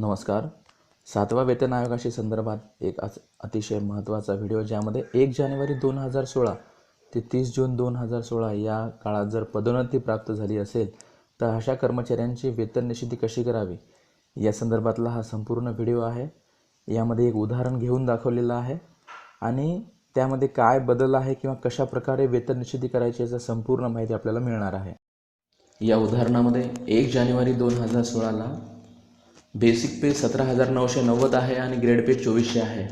नमस्कार. सातवा वेतन आयोगाशी संदर्भात एक आज अतिशय महत्त्वाचा व्हिडिओ ज्यामध्ये एक जानेवारी दोन हजार सोळा ते तीस जून दोन हजार सोळा या काळात जर पदोन्नती प्राप्त झाली असेल तर अशा कर्मचाऱ्यांची वेतन निश्चिती कशी करावी? या संदर्भातला हा संपूर्ण व्हिडिओ आहे. यामध्ये एक उदाहरण घेऊन दाखवलेलं आहे आणि त्यामध्ये काय बदल आहे किंवा कशा प्रकारे वेतन निश्चिती करायची याचा संपूर्ण माहिती आपल्याला मिळणार आहे. या उदाहरणामध्ये एक जानेवारी दोन हजार सोळाला बेसिक पे सतरा हजार नऊशे नव्वद आहे आणि ग्रेड पे चोवीसशे आहे.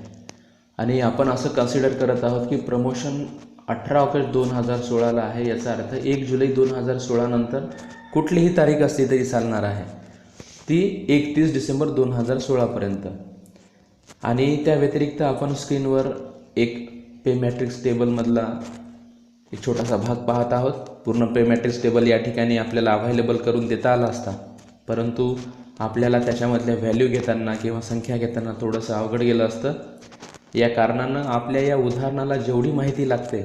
आणि आपण असं कन्सिडर करत आहोत की प्रमोशन अठरा ऑगस्ट दोन हजार सोळाला आहे याचा अर्थ एक जुलै दोन हजार सोळानंतर कुठलीही तारीख असली तरी चालणार आहे. ती एकतीस डिसेंबर दोन हजार सोळापर्यंत. आणि त्या व्यतिरिक्त आपण स्क्रीनवर एक पे मॅट्रिक्स टेबलमधला एक छोटासा भाग पाहत आहोत. पूर्ण पे मॅट्रिक्स टेबल या ठिकाणी आपल्याला अव्हायलेबल करून देता आला असता. परंतु आपल्याला त्याच्यामधल्या व्हॅल्यू घेताना किंवा संख्या घेताना थोडंसं अवघड गेलं असतं. या कारणानं आपल्या या उदाहरणाला जेवढी माहिती लागते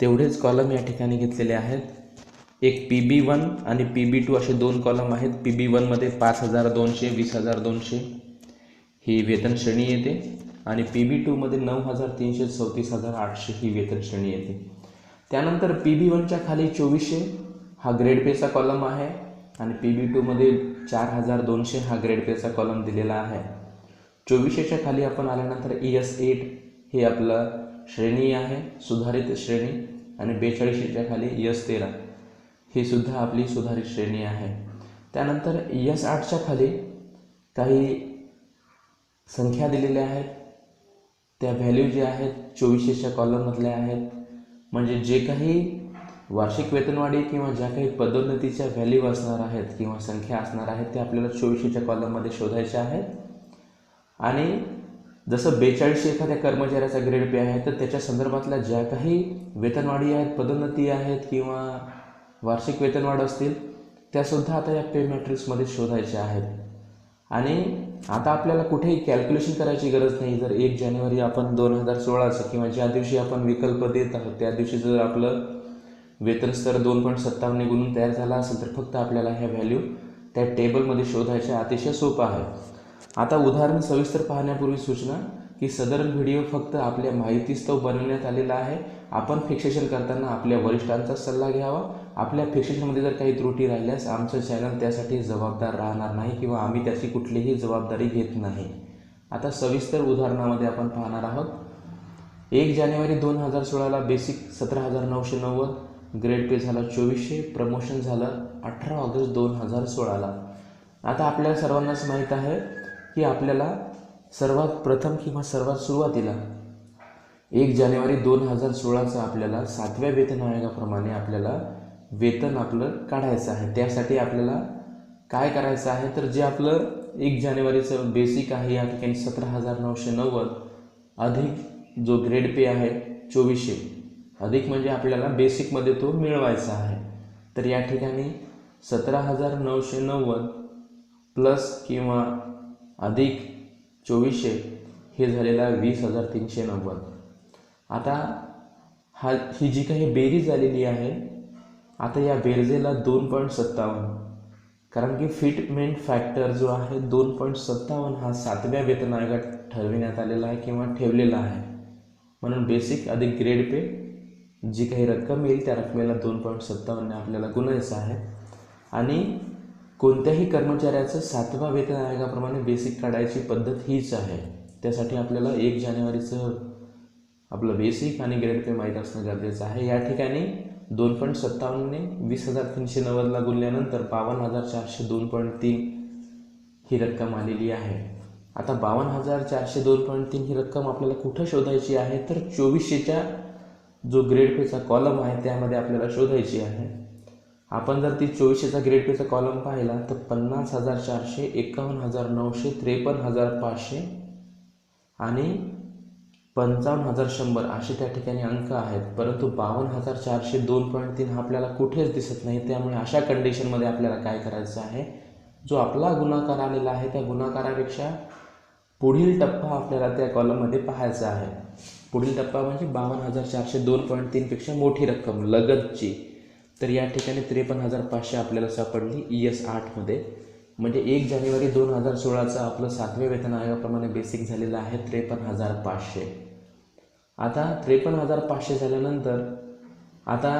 तेवढेच कॉलम या ठिकाणी घेतलेले आहेत. एक पी बी वन आणि पी बी टू असे दोन कॉलम आहेत. पी बी वनमध्ये पाच हजार दोनशे वीस हजार दोनशे. ही वेतन श्रेणी येते. आणि पी बी टूमध्ये नऊ हजार तीनशे चौतीस हजार आठशे ही वेतन श्रेणी येते. त्यानंतर पी बी वनच्या खाली चोवीसशे हा ग्रेड पेचा कॉलम आहे. आणि पी बी टूमध्ये चार हजार दोनशे हा ग्रेड पेचा कॉलम दिलेला आहे. चोवीसशेच्या खाली आपण आल्यानंतर ई एस एट हे आपलं श्रेणी आहे सुधारित श्रेणी आणि बेचाळीसशेच्या खाली यस तेरा. ही सुद्धा आपली सुधारित श्रेणी आहे. त्यानंतर यस आठच्या खाली काही संख्या दिलेल्या आहेत. त्या व्हॅल्यू जे आहेत चोवीसशेच्या कॉलममधल्या आहेत. म्हणजे जे काही वार्षिक वेतनवाढी किंवा ज्या काही पदोन्नतीच्या व्हॅल्यू असणार आहेत किंवा संख्या असणार आहेत त्या आपल्याला चोवीसशेच्या कॉलममध्ये शोधायच्या आहेत. आणि जसं बेचाळीसशे एखाद्या कर्मचाऱ्याचा ग्रेड पे आहे तर त्याच्या संदर्भातल्या ज्या काही वेतनवाढी आहेत पदोन्नती आहेत किंवा वार्षिक वेतनवाढ असतील त्यासुद्धा आता या पे मॅट्रिक्समध्ये शोधायच्या आहेत. आणि आता आपल्याला कुठेही कॅल्क्युलेशन करायची गरज नाही. जर एक जानेवारी आपण दोन हजार सोळाचं किंवा ज्या दिवशी आपण विकल्प देत आहोत त्या दिवशी जर आपलं वेतन स्तर दोन पॉईंट सत्तावन्न गुणून तयार झाला असेल तर फक्त आपल्याला ह्या व्हॅल्यू त्या टेबलमध्ये शोधायच्या अतिशय सोपं आहे. आता उदाहरण सविस्तर पाहण्यापूर्वी सूचना की सदर व्हिडिओ फक्त आपल्या माहितीस्तव बनवण्यात आलेला आहे. आपण फिक्सेशन करताना आपल्या वरिष्ठांचा सल्ला घ्यावा. आपल्या फिक्सेशनमध्ये जर काही त्रुटी राहिल्यास आमचं चॅनल त्यासाठी जबाबदार राहणार नाही किंवा आम्ही त्याची कुठलीही जबाबदारी घेत नाही. आता सविस्तर उदाहरणामध्ये आपण पाहणार आहोत. एक जानेवारी दोन हजार सोळाला बेसिक सतरा हजार नऊशे नव्वद ग्रेड पे झाला चोवीसशे प्रमोशन झालं अठरा ऑगस्ट दोन हजार सोळाला. आता आपल्याला सर्वांनाच माहीत आहे की आपल्याला सर्वात प्रथम किंवा सर्वात सुरुवातीला एक जानेवारी दोन हजार सोळाचं आपल्याला सातव्या वेतन आयोगाप्रमाणे आपल्याला वेतन आपलं काढायचं आहे. त्यासाठी आपल्याला काय करायचं आहे? तर जे आपलं एक जानेवारीचं बेसिक आहे या ठिकाणी सतरा हजार नऊशे नव्वद अधिक जो ग्रेड पे आहे चोवीसशे. अधिक म्हणजे आपल्याला बेसिकमध्ये तो मिळवायचा आहे. तर या ठिकाणी सतरा हजार नऊशे नव्वद प्लस किंवा अधिक चोवीसशे हे झालेला वीस हजार तीनशे नव्वद. आता हा ही जी काही बेरीज आलेली आहे आता या बेरजेला दोन पॉईंट सत्तावन्न. कारण की फिटमेंट फॅक्टर जो आहे दोन पॉईंट सत्तावन्न हा सातव्या वेतन आयोगात ठरविण्यात आलेला आहे किंवा ठेवलेला आहे. म्हणून बेसिक अधिक ग्रेड पे जी काही रक्कम येईल त्या रकमेला दोन पॉईंट सत्तावन्न आपल्याला गुणायचं आहे. आणि कोणत्याही कर्मचाऱ्याचं सातवा वेतन आयोगाप्रमाणे बेसिक काढायची पद्धत हीच आहे. त्यासाठी आपल्याला एक जानेवारीचं आपलं बेसिक आणि ग्रेड पे माहीत असणं गरजेचं आहे. या ठिकाणी दोन पॉईंट सत्तावन्नने वीस हजार तीनशे नव्वदला गुणल्यानंतर बावन्न हजार चारशे दोन पॉईंट तीन ही रक्कम आलेली आहे. आता बावन्न हजार चारशे दोन पॉईंट तीन ही रक्कम आपल्याला कुठं शोधायची आहे? तर चोवीसशेच्या जो ग्रेड पेचा कॉलम आहे त्यामध्ये आपल्याला शोधायची आहे. आपण जर ती चोवीसशेचा ग्रेड पेचा कॉलम पाहिला तर पन्नास हजार चारशे एकावन्न हजार नऊशे त्रेपन्न हजार पाचशे आणि पंचावन्न हजार शंभर असे त्या ठिकाणी अंक आहेत. परंतु बावन्न हजार चारशे दोन पॉईंट तीन हा आपल्याला कुठेच दिसत नाही. त्यामुळे अशा कंडिशनमध्ये आपल्याला काय करायचं आहे? जो आपला गुणाकार आलेला आहे त्या गुणाकारापेक्षा पुढील टप्पा आपल्याला त्या कॉलममध्ये पाहायचा आहे. पुढील टप्पा म्हणजे बावन्न हजार चारशे दोन पॉईंट तीनपेक्षा मोठी रक्कम लगतची. तर या ठिकाणी त्रेपन्न हजार पाचशे आपल्याला सापडली ई एस आठमध्ये म्हणजे एक जानेवारी दोन हजार सोळाचं आपलं सातव्या वेतन आयोगाप्रमाणे बेसिक झालेलं आहे त्रेपन्न हजार पाचशे. आता त्रेपन्न हजार पाचशे झाल्यानंतर आता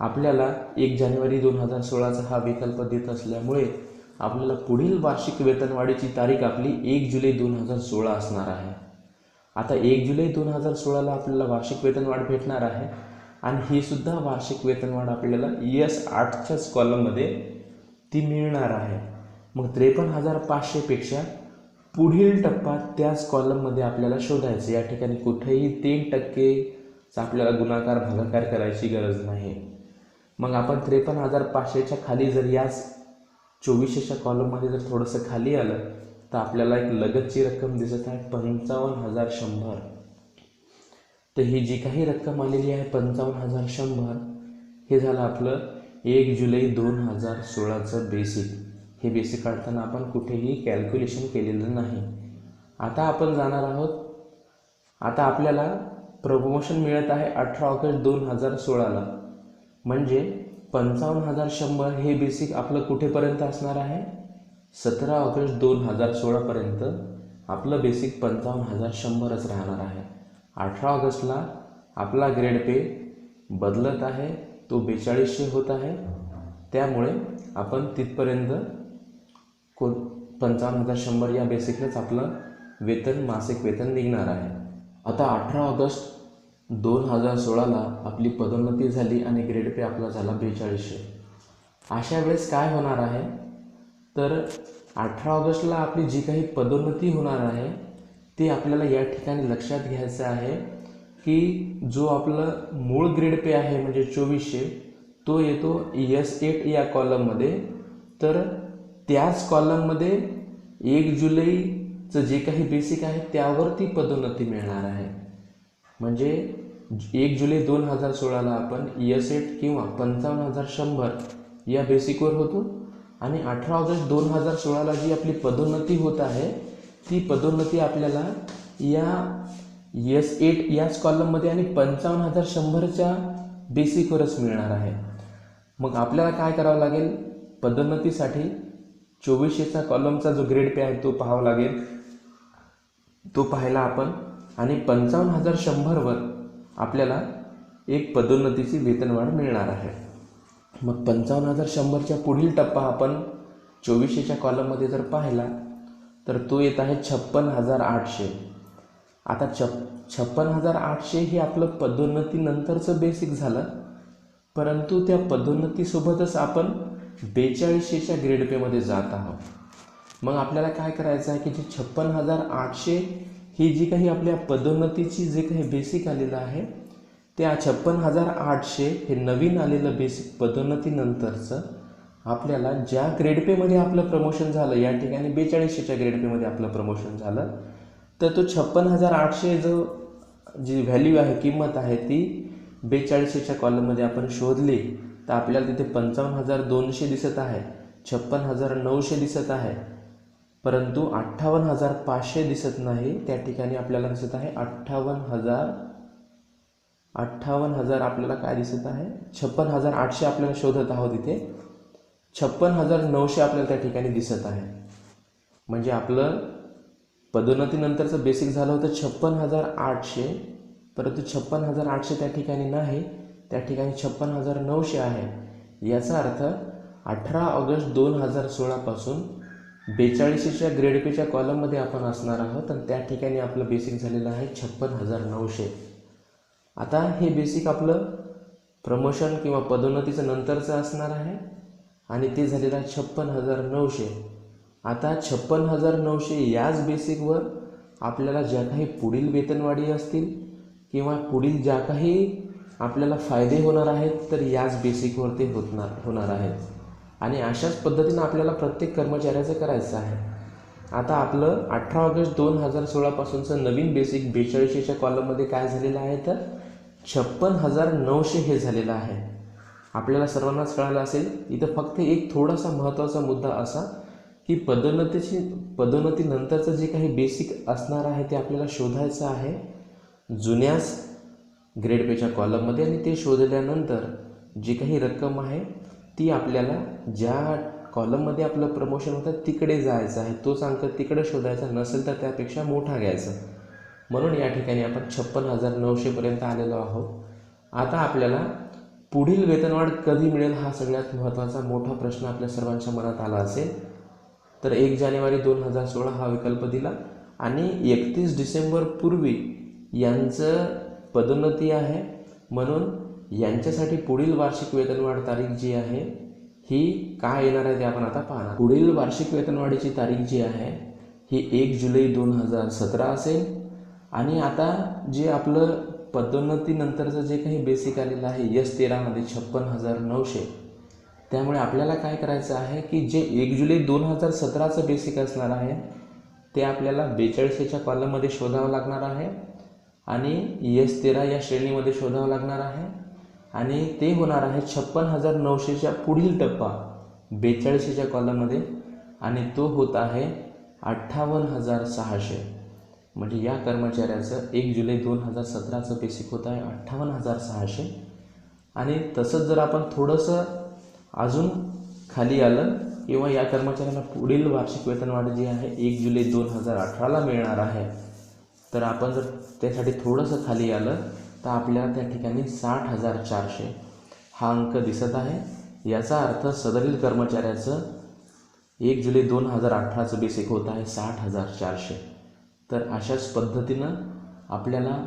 आपल्याला एक जानेवारी दोन हजार सोळाचा हा विकल्प देत असल्यामुळे आपल्याला पुढील वार्षिक वेतनवाढीची तारीख आपली एक जुलै दोन हजार सोळा असणार आहे. आता एक जुलै दोन हजार सोळाला आपल्याला वार्षिक वेतनवाढ भेटणार आहे. आणि ही सुद्धा वार्षिक वेतनवाढ आपल्याला एस आठच्याच कॉलममध्ये ती मिळणार आहे. मग त्रेपन्न हजार पाचशेपेक्षा पुढील टप्पा त्याच कॉलममध्ये आपल्याला शोधायचं. या ठिकाणी कुठेही तीन टक्केचा आपल्याला गुणाकार भागाकार करायची गरज नाही. मग आपण त्रेपन्न हजार पाचशेच्या खाली जर याच चोवीसशेच्या कॉलममध्ये जर थोडंसं खाली आलं तर आपल्याला एक लगतची रक्कम दिसत आहे पंचावन्न हजार शंभर. तर ही जी काही रक्कम आलेली आहे पंचावन्न हजार शंभर हे झालं आपलं एक जुलै दोन हजार सोळाचं बेसिक हे बेसिक काढताना आपण कुठेही कॅल्क्युलेशन केलेलं नाही. आता आपण जाणार आहोत आता आपल्याला प्रमोशन मिळत आहे अठरा ऑगस्ट दोन हजार सोळाला. म्हणजे पंचावन्न हजार शंभर हे बेसिक आपलं कुठेपर्यंत असणार आहे? सतरा ऑगस्ट दोन हजार सोळापर्यंत आपलं बेसिक पंचावन्न हजार शंभरच राहणार आहे. अठरा ऑगस्टला आपला ग्रेड पे बदलत आहे तो बेचाळीसशे होत आहे. त्यामुळे आपण तिथपर्यंत को पंचावन्न हजार शंभर या बेसिकलाच आपलं वेतन मासिक वेतन निघणार आहे. आता अठरा ऑगस्ट दोन हजार सोळाला आपली पदोन्नती झाली आणि ग्रेड पे आपला झाला बेचाळीसशे. अशा वेळेस काय होणार आहे? तर अठरा ऑगस्टला आपली जी काही पदोन्नती होणार आहे ते आपल्याला या ठिकाणी लक्षात घ्यायचं आहे की जो आपलं मूळ ग्रेड पे आहे म्हणजे चोवीसशे तो येतो एस एट या कॉलममध्ये तर त्याच कॉलममध्ये एक जुलैचं जे काही बेसिक आहे त्यावरती पदोन्नती मिळणार आहे. म्हणजे एक जुलै दोन हजार सोळाला आपण एस एट किंवा पंचावन्न हजार शंभर या बेसिकवर होतो. आणि अठरा ऑगस्ट दोन हजार सोळाला जी आपली पदोन्नती होत आहे ती पदोन्नती आपल्याला या एस एट याच कॉलममध्ये आणि पंचावन्न हजार शंभरच्या बेसिकवरच मिळणार आहे. मग आपल्याला काय करावं लागेल? पदोन्नतीसाठी चोवीसशेचा कॉलमचा जो ग्रेड पे आहे तो पाहावा लागेल. तो पाहायला आपण. आणि पंचावन्न हजार शंभरवर आपल्याला एक पदोन्नतीची वेतनवाढ मिळणार आहे. मग पंचावन्न हजार शंभरच्या पुढील टप्पा आपण चोवीसशेच्या कॉलममध्ये जर पाहिला तर तो येत आहे छप्पन हजार आठशे. आता छप छप्पन हजार आठशे हे आपलं पदोन्नतीनंतरचं बेसिक झालं परंतु त्या पदोन्नतीसोबतच आपण बेचाळीसशेच्या ग्रेड पेमध्ये जात आहोत. मग आपल्याला काय करायचं आहे की जे छप्पन हजार आठशे ही जी काही आपल्या पदोन्नतीची जे काही बेसिक आलेलं आहे त्या छप्पन हजार आठशे हे नवीन आलेलं बेसिक पदोन्नतीनंतरचं आपल्याला ज्या ग्रेड पेमध्ये आपलं प्रमोशन झालं या ठिकाणी बेचाळीसशेच्या ग्रेड पेमध्ये आपलं प्रमोशन झालं तर तो छप्पन हजार आठशे जो जी व्हॅल्यू आहे किंमत आहे ती बेचाळीसशेच्या कॉलममध्ये आपण शोधली तर आपल्याला तिथे पंचावन्न हजार दोनशे दिसत आहे छप्पन हजार नऊशे दिसत आहे परंतु अठ्ठावन्न हजार पाचशे दिसत नाही त्या ठिकाणी आपल्याला दिसत आहे अठ्ठावन्न हजार अठ्ठावन्न हजार आपल्याला काय दिसत आहे? छप्पन हजार आठशे आपल्याला शोधत आहोत इथे. छप्पन हजार नऊशे आपल्याला त्या ठिकाणी दिसत आहे. म्हणजे आपलं पदोन्नतीनंतरचं बेसिक झालं होतं छप्पन हजार आठशे. परंतु छप्पन हजार आठशे त्या ठिकाणी नाही त्या ठिकाणी छप्पन हजार नऊशे आहे. याचा अर्थ अठरा ऑगस्ट दोन हजार सोळापासून बेचाळीसशेच्या ग्रेड पेच्या कॉलममध्ये आपण असणार आहोत आणि त्या ठिकाणी आपलं बेसिक झालेलं आहे छप्पन हजार नऊशे. आता हे बेसिक आपलं प्रमोशन किंवा पदोन्नतीचं नंतरचं असणार आहे. आणि ते झालेलं आहे छप्पन हजार नऊशे. आता छप्पन हजार नऊशे याच बेसिकवर आपल्याला ज्या काही पुढील वेतनवाढी असतील किंवा पुढील ज्या काही आपल्याला फायदे होणार आहेत तर याच बेसिकवर ते होतणार होणार आहेत. आणि अशाच पद्धतीनं आपल्याला प्रत्येक कर्मचाऱ्याचं करायचं आहे. आता आपलं अठरा ऑगस्ट दोन हजार सोळापासूनचं नवीन बेसिक बेचाळीसशेच्या कॉलममध्ये काय झालेलं आहे तर छप्पन हजार नऊशे हे झालेलं आहे. आपल्याला सर्वांनाच कळालं असेल इथं फक्त एक थोडासा महत्त्वाचा मुद्दा असा की पदोन्नतीची पदोन्नतीनंतरचं जे काही बेसिक असणार आहे ते आपल्याला शोधायचं आहे. जुन्याच ग्रेड पेच्या कॉलममध्ये आणि ते शोधल्यानंतर जी काही रक्कम आहे ती आपल्याला ज्या कॉलममध्ये आपलं प्रमोशन होतं तिकडे जायचं आहे. तोच अंक तिकडे शोधायचा नसेल तर त्यापेक्षा मोठा घ्यायचा. म्हणून या ठिकाणी आपण छप्पन हजार नऊशेपर्यंत आलेलो आहोत. आता आपल्याला पुढील वेतनवाढ कधी मिळेल हा सगळ्यात महत्त्वाचा मोठा प्रश्न आपल्या सर्वांच्या मनात आला असेल. तर एक जानेवारी दोन हजार सोळा हा विकल्प दिला. आणि एकतीस डिसेंबर पूर्वी यांचं पदोन्नती आहे. म्हणून यांच्यासाठी पुढील वार्षिक वेतनवाढ तारीख जी आहे ही काय येणार आहे ते आपण आता पाहणार. पुढील वार्षिक वेतनवाढीची तारीख जी आहे ही एक जुलै दोन हजार सतरा असेल. आणि आता जे आपलं पदोन्नतीनंतरचं जे काही बेसिक आलेलं आहे यस तेरामध्ये छप्पन हजार नऊशे त्यामुळे आपल्याला काय करायचं आहे की जे एक जुलै दोन हजार सतराचं बेसिक असणार आहे ते आपल्याला बेचाळीसच्या कॉलममध्ये शोधावं लागणार आहे आणि यस तेरा या श्रेणीमध्ये शोधावं लागणार आहे. आणि ते होणार आहे छप्पन हजार नऊशेच्या पुढील टप्पा बेचाळीसच्या कॉलममध्ये आणि तो होत आहे अठ्ठावन्न हजार सहाशे. म्हणजे या कर्मचाऱ्याचं एक जुलै दोन हजार सतराचं बेसिक होत आहे अठ्ठावन्न हजार सहाशे. आणि तसंच जर आपण थोडंसं अजून खाली आलं किंवा या कर्मचाऱ्यांना पुढील वार्षिक वेतनवाढ जी आहे एक जुलै दोन हजार अठराला मिळणार आहे. तर आपण जर त्यासाठी थोडंसं खाली आलं तर आपल्याला त्या ठिकाणी साठ हजार चारशे हा अंक दिसत आहे. याचा अर्थ सदरील कर्मचाऱ्याचं एक जुलै दोन हजार अठराचं बेसिक होत आहे साठ हजार चारशे. तर अशाच पद्धतीनं आपल्याला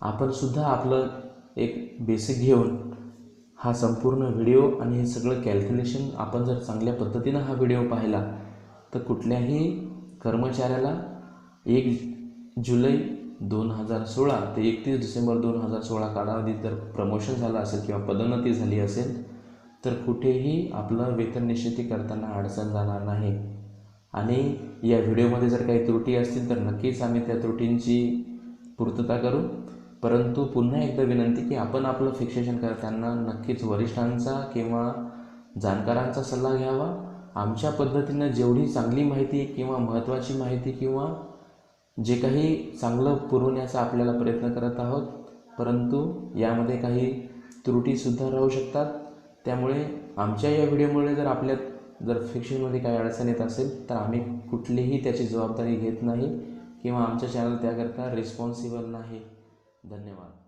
आपणसुद्धा आपलं एक बेसिक घेऊन हा संपूर्ण व्हिडिओ आणि हे सगळं कॅल्क्युलेशन आपण जर चांगल्या पद्धतीनं हा व्हिडिओ पाहिला तर कुठल्याही कर्मचाऱ्याला एक जुलै दोन हजार सोळा ते एकतीस डिसेंबर दोन हजार सोळा कालावधीत जर प्रमोशन झालं असेल किंवा पदोन्नती झाली असेल तर कुठेही आपलं वेतन निश्चिती करताना अडचण जाणार नाही. आणि या व्हिडिओमध्ये जर काही त्रुटी असतील तर नक्कीच आम्ही त्या त्रुटींची पूर्तता करू. परंतु पुन्हा एकदा विनंती की आपण आपलं फिक्सेशन करताना नक्कीच वरिष्ठांचा किंवा जाणकारांचा सल्ला घ्यावा. आमच्या पद्धतीनं जेवढी चांगली माहिती किंवा महत्त्वाची माहिती किंवा जे काही चांगलं पुरवण्याचा आपल्याला प्रयत्न करत आहोत परंतु यामध्ये काही त्रुटीसुद्धा राहू शकतात. त्यामुळे आमच्या या व्हिडिओमुळे जर आपल्या जर फिक्शनमध्ये काही अडचण येत असेल तर आम्ही कुठलीही त्याची जबाबदारी घेत नाही किंवा आमच्या चॅनल त्याकरता रिस्पॉन्सिबल नाही. धन्यवाद.